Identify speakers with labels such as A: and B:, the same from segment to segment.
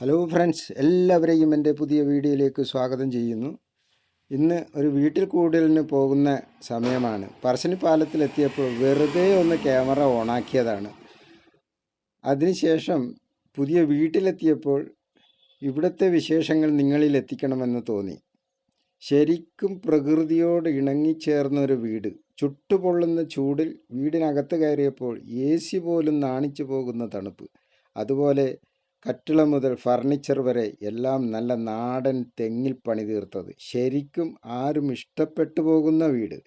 A: Hello friends എല്ലാവരെയും എന്റെ പുതിയ വീഡിയോയിലേക്ക് സ്വാഗതം ചെയ്യുന്നു. ഇന്ന് ഒരു വീട്ടിൽ കൂടുതലിന് പോകുന്ന സമയമാണ്. പറശ്ശിനി പാലത്തിലെത്തിയപ്പോൾ വെറുതെ ഒന്ന് ക്യാമറ ഓണാക്കിയതാണ്. അതിനുശേഷം പുതിയ വീട്ടിലെത്തിയപ്പോൾ ഇവിടുത്തെ വിശേഷങ്ങൾ നിങ്ങളിൽ എത്തിക്കണമെന്ന് തോന്നി. ശരിക്കും പ്രകൃതിയോട് ഇണങ്ങിച്ചേർന്ന ഒരു വീട്. ചുട്ടുപൊള്ളുന്ന ചൂടിൽ വീടിനകത്ത് കയറിയപ്പോൾ എ സി പോലും നാണിച്ചു പോകുന്ന തണുപ്പ്. അതുപോലെ കട്ടിള മുതൽ ഫർണിച്ചർ വരെ എല്ലാം നല്ല നാടൻ തെങ്ങിൽ പണി തീർത്തത്. ശരിക്കും ആരും ഇഷ്ടപ്പെട്ടു പോകുന്ന വീട്.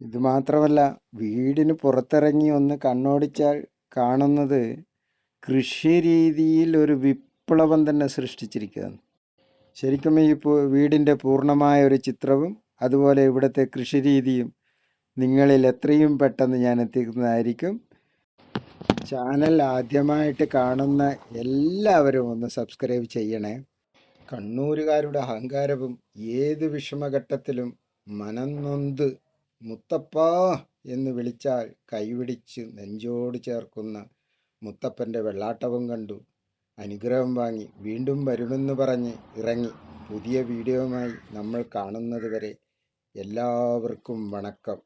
A: ഇത് മാത്രമല്ല വീടിന് പുറത്തിറങ്ങി ഒന്ന് കണ്ണോടിച്ചാൽ കാണുന്നത് കൃഷി രീതിയിൽ ഒരു വിപ്ലവം തന്നെ സൃഷ്ടിച്ചിരിക്കുകയാണ്. ശരിക്കും ഈ വീടിന്റെ പൂർണമായ ഒരു ചിത്രവും അതുപോലെ ഇവിടുത്തെ കൃഷി രീതിയും നിങ്ങളിൽ എത്രയും പെട്ടെന്ന് ഞാൻ എത്തിക്കുന്നതായിരിക്കും. ചാനൽ ആദ്യമായിട്ട് കാണുന്ന എല്ലാവരും ഒന്ന് സബ്സ്ക്രൈബ് ചെയ്യണേ. കണ്ണൂരുകാരുടെ അഹങ്കാരവും ഏത് വിഷമഘട്ടത്തിലും മനം നൊന്ത് മുത്തപ്പാ എന്ന് വിളിച്ചാൽ കൈവിടിച്ച് നെഞ്ചോട് ചേർക്കുന്ന മുത്തപ്പന്റെ വെള്ളാട്ടവും കണ്ടു. അനുഗ്രഹം വാങ്ങി വീണ്ടും വരുമെന്ന് പറഞ്ഞ് ഇറങ്ങി. പുതിയ വീഡിയോയുമായി നമ്മൾ കാണുന്നത് വരെ എല്ലാവർക്കും വണക്കം.